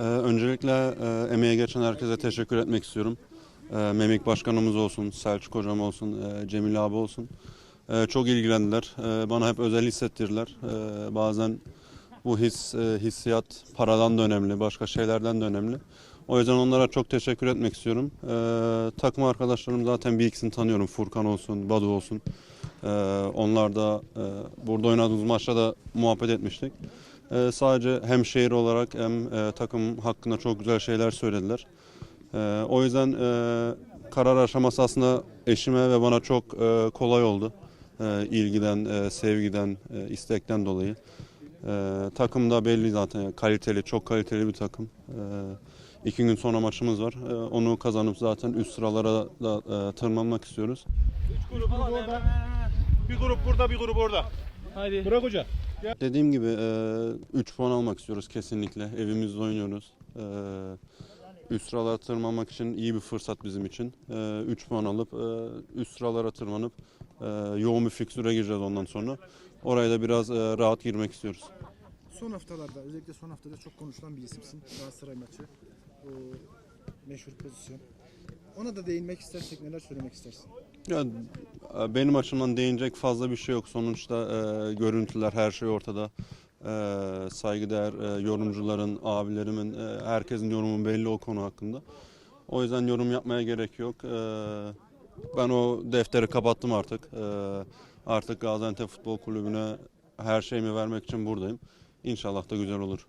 Ee, öncelikle e, emeğe geçen herkese teşekkür etmek istiyorum. Ee, Memik Başkanımız olsun, Selçuk Hocam olsun, e, Cemil abi olsun. Ee, çok ilgilendiler. Bana hep özel hissettirdiler. Bazen bu his, e, hissiyat paradan da önemli, başka şeylerden de önemli. O yüzden onlara çok teşekkür etmek istiyorum. Takım arkadaşlarım zaten bir ikisini tanıyorum. Furkan olsun, Badu olsun. Onlar da burada oynadığımız maçta da muhabbet etmiştik. Ee, sadece hem şehir olarak hem e, takım hakkında çok güzel şeyler söylediler. Ee, o yüzden e, karar aşaması aslında eşime ve bana çok e, kolay oldu. E, ilgiden, e, sevgiden, e, istekten dolayı. E, takım da belli zaten kaliteli, çok kaliteli bir takım. E, iki gün sonra maçımız var. E, onu kazanıp zaten üst sıralara da e, tırmanmak istiyoruz. Grup orada. Bir grup burada, bir grup orada. Hadi. Bırak hoca. Dediğim gibi 3 puan almak istiyoruz kesinlikle. Evimizde oynuyoruz. E, üst sıralara tırmanmak için iyi bir fırsat bizim için. 3 puan alıp e, üst sıralara tırmanıp e, yoğun bir fiksüre gireceğiz ondan sonra. Oraya da biraz e, rahat girmek istiyoruz. Son haftalarda özellikle son haftada çok konuşulan bir isimsin. Galatasaray maçı. O meşhur pozisyon. Ona da değinmek istersek neler söylemek istersin? Ya, benim açımdan değinecek fazla bir şey yok. Sonuçta e, görüntüler her şey ortada. E, saygıdeğer e, yorumcuların, abilerimin, e, herkesin yorumu belli o konu hakkında. O yüzden yorum yapmaya gerek yok. E, ben o defteri kapattım artık. E, artık Gaziantep Futbol Kulübü'ne her şeyimi vermek için buradayım. İnşallah da güzel olur.